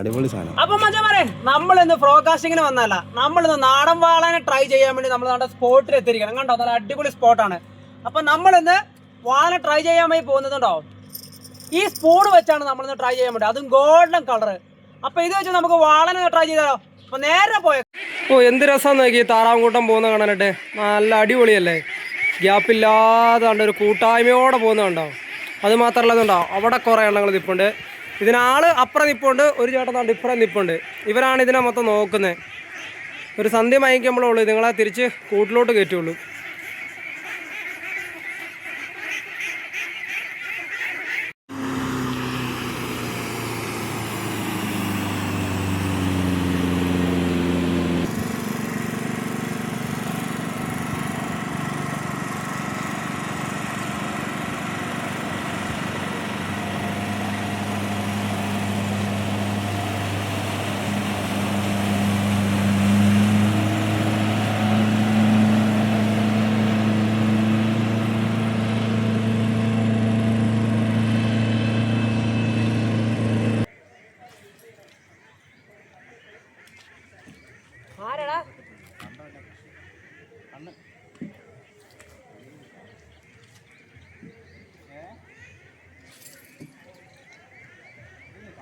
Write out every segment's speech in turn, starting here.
അടിപൊളി സാധനം. അപ്പൊ മച്ചമാരെ നമ്മൾ ഇന്ന് ഫ്രോകാസ്റ്റിങ്ങിന് വന്നല്ല നമ്മൾ ഇന്ന് നാടൻ വാളനെ ട്രൈ ചെയ്യാൻ വേണ്ടി നമ്മൾ നമ്മുടെ സ്പോട്ടിൽ എത്തിയിരിക്കണം. കണ്ടോ? നല്ല അടിപൊളി സ്പോട്ടാണ് അപ്പൊ നമ്മൾ ഇന്ന് വാളനെ ട്രൈ ചെയ്യാൻ വേണ്ടി പോകുന്നുണ്ടോ ഈ സ്പൂൺ വെച്ചാണ് നമ്മൾ ഇന്ന് ട്രൈ ചെയ്യാൻ വേണ്ടി. അതും ഗോൾഡൻ കളർ അപ്പൊ ഇത് വെച്ച് നമുക്ക് വാളനെ ട്രൈ ചെയ്താലോ? അപ്പൊ നേരെ പോയ. ഓ എന്ത് രസം നോക്കി താറാവുംകൂട്ടം പോകുന്ന കാണാനായിട്ട് നല്ല അടിപൊളിയല്ലേ? ഗ്യാപ്പില്ലാതെ കണ്ട ഒരു കൂട്ടായ്മയോടെ പോകുന്ന കണ്ടോ? അത് മാത്രമല്ല ഇതുണ്ടോ അവിടെ കുറേ എണ്ണങ്ങൾ നിൽപ്പുണ്ട് ഇതിനാൾ അപ്പുറം നിപ്പുണ്ട് ഒരു ചേട്ടൻ തണ്ട് ഇപ്പുറം നിപ്പുണ്ട്. ഇവരാണ് ഇതിനെ മൊത്തം നോക്കുന്നത്. ഒരു സന്ധ്യ മയക്കുമ്പോഴുള്ളൂ നിങ്ങളെ തിരിച്ച് കൂട്ടിലോട്ട് കയറ്റുള്ളൂ.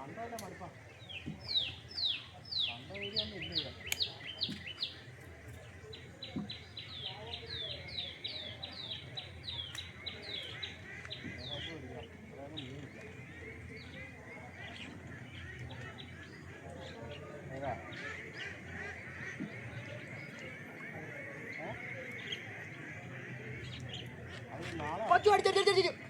കണ്ടാ ഇല്ല ചെറുതാണ്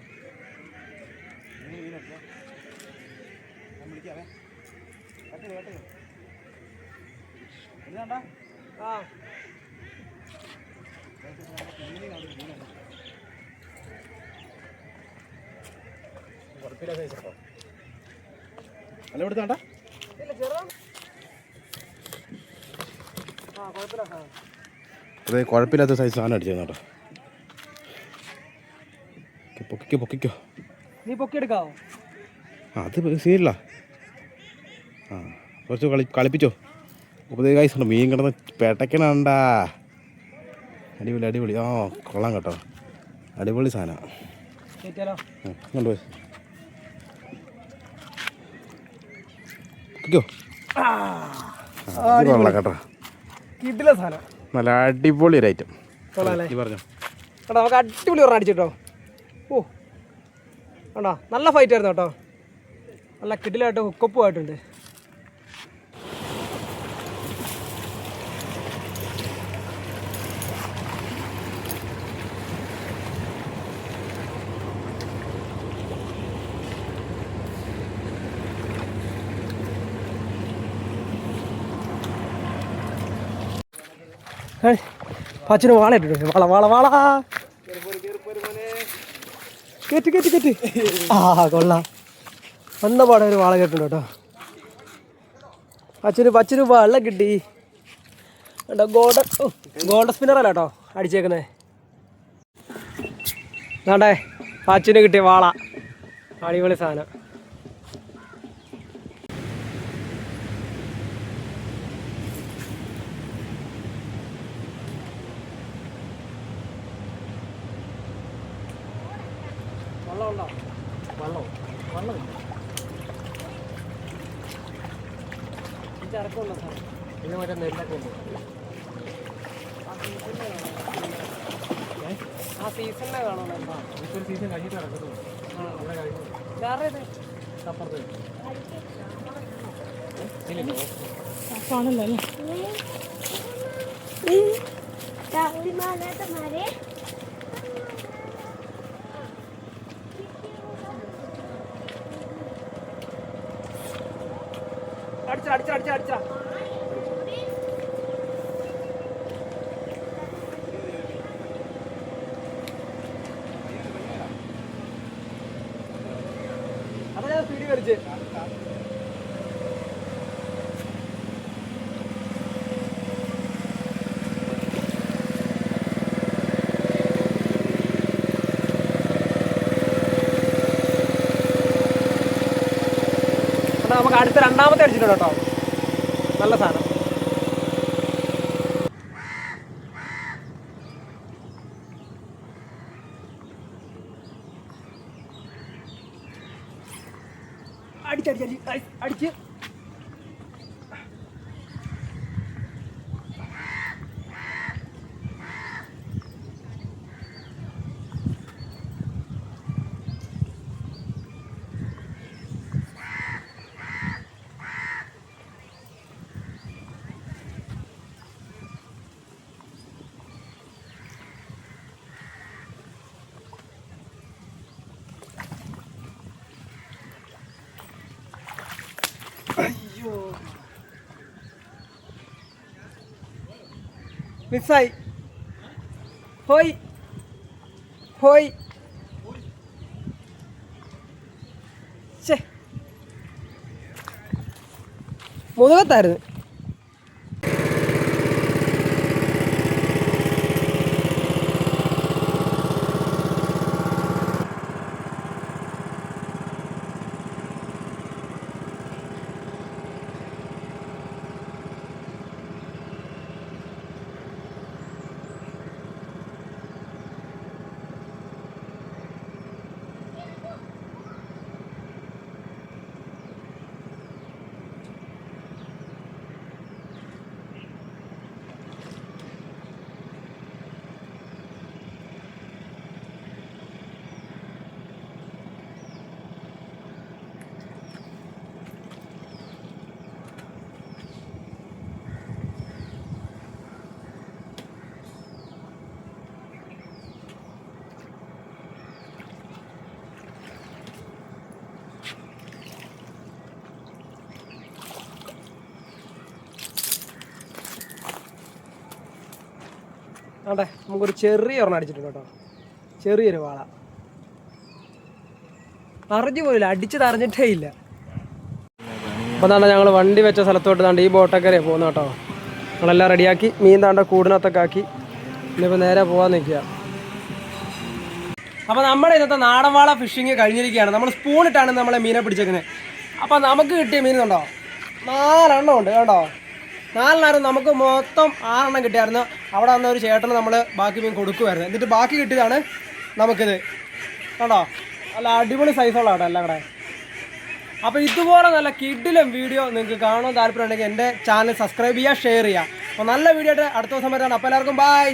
ആ കുഴപ്പമില്ല ആ അതെ കുഴപ്പമില്ലാത്ത സൈസ് സാധനം അടിച്ചത് കേട്ടോ. പൊക്കിക്കോ പൊക്കിക്കോ. നീ പൊക്കി എടുക്കാവോ അത് സീനില്ല ആ കുറച്ച് കളി കളിപ്പിച്ചോ. ഉപദേശ കൈസ് ഉണ്ട്. മീൻ കിടന്ന് പെട്ടക്കണണ്ടാ. അടിപൊളി അടിപൊളി. ആ കൊള്ളാം കേട്ടോ. അടിപൊളി സാധനം. കയറ്റിയാലോ കൊണ്ടുപോയി പൊക്കിക്കോ ആ, ഇത് കൊള്ളാം കേട്ടോ. കിട്ടില്ല സാധനം. നല്ല അടിപൊളി ഒരു ഐറ്റം പറഞ്ഞോ. കേട്ടോ നമുക്ക് അടിപൊളി ഒരെണ്ണം അടിച്ചിട്ടോ? ഓ കണ്ടോ നല്ല ഫൈറ്റ് ആയിരുന്നു കേട്ടോ. നല്ല കിടിലായിട്ട് ഹുക്കപ്പും പച്ചിന് വാള ഇട്ടിട്ടുണ്ട് വാള വാള വാള. കേറ്റ് കേറ്റ് കേറ്റ്. ആ കൊള്ളാം. വന്ന പാടെ ഒരു വാള കേട്ടുണ്ട് കേട്ടോ. പച്ചിന് പച്ചിന് വെള്ളം കിട്ടി. കേട്ടോ ഗോൾഡൻ ഓ ഗോൾഡൻ സ്പിന്നർ അല്ല കേട്ടോ അടിച്ചേക്കുന്നേ. വേണ്ടേ പച്ചിന് കിട്ടിയ വാള. അടിപൊളി സാധനം. വെള്ളം ഉണ്ടോ വെള്ളം വെള്ളം ചരക്കുണ്ടോ സാർ പിന്നെ മറ്റേ നെല്ലൊക്കെ ഉണ്ട്. ആ സീസണിലെ കാണുമല്ലോ ഇപ്പൊ സീസൺ കഴിഞ്ഞിട്ട് നടക്കുന്നു വേറെ ഇത് അപ്പുറത്ത്. അടിച്ചാ അടിച്ചാ അടിച്ചാ അടിച്ചാ അതാ ഞാൻ സ്പീഡിൽ വലിച്ച് നമുക്ക് അടുത്ത രണ്ടാമത്തെ അടിച്ചിട്ടുണ്ട് കേട്ടോ. നല്ല സാധനം. അടിച്ചടിച്ചടി അടിച്ച്. うミさいほい。ほい。物語ある ആണ്ടെ നമുക്കൊരു ചെറിയ ഒരെണ്ണം അടിച്ചിട്ടുണ്ട് കേട്ടോ. ചെറിയൊരു വാള. അറിഞ്ഞു പോയില്ല അടിച്ചത് അറിഞ്ഞിട്ടേ ഇല്ല. അപ്പോൾ താണ്ട ഞങ്ങൾ വണ്ടി വെച്ച സ്ഥലത്തോട്ട് താണ്ട് ഈ ബോട്ടക്കരയാണ് പോകുന്ന കേട്ടോ. ഞങ്ങളെല്ലാം റെഡിയാക്കി മീൻ താണ്ട കൂടിനകത്തൊക്കെ ആക്കി. ഇനിയിപ്പോൾ നേരെ പോകാൻ നിൽക്കുക. അപ്പോൾ നമ്മുടെ ഇന്നത്തെ നാടൻവാള ഫിഷിങ് കഴിഞ്ഞിരിക്കുകയാണ്. നമ്മൾ സ്പൂണിട്ടാണ് നമ്മളെ മീനെ പിടിച്ചേക്കുന്നത്. അപ്പോൾ നമുക്ക് കിട്ടിയ മീനുണ്ടോ നാലെണ്ണം ഉണ്ട് കണ്ടോ? നാലെണ്ണം നമുക്ക് മൊത്തം ആറെണ്ണം കിട്ടിയായിരുന്നു. അവിടെ വന്ന ഒരു ചേട്ടന് നമ്മൾ ബാക്കി മീൻ കൊടുക്കുമായിരുന്നു എന്നിട്ട് ബാക്കി കിട്ടിയതാണ് നമുക്കിത്. കണ്ടോ? നല്ല അടിപൊളി സൈസുള്ള കേട്ടോ എല്ലാം കൂടെ. അപ്പോൾ ഇതുപോലെ നല്ല കിഡിലും വീഡിയോ നിങ്ങൾക്ക് കാണാൻ താല്പര്യമുണ്ടെങ്കിൽ എന്റെ ചാനൽ സബ്സ്ക്രൈബ് ചെയ്യുക ഷെയർ ചെയ്യുക. അപ്പോൾ നല്ല വീഡിയോ ആയിട്ട് അടുത്ത ദിവസം വരാണ് അപ്പോൾ എല്ലാവർക്കും ബൈ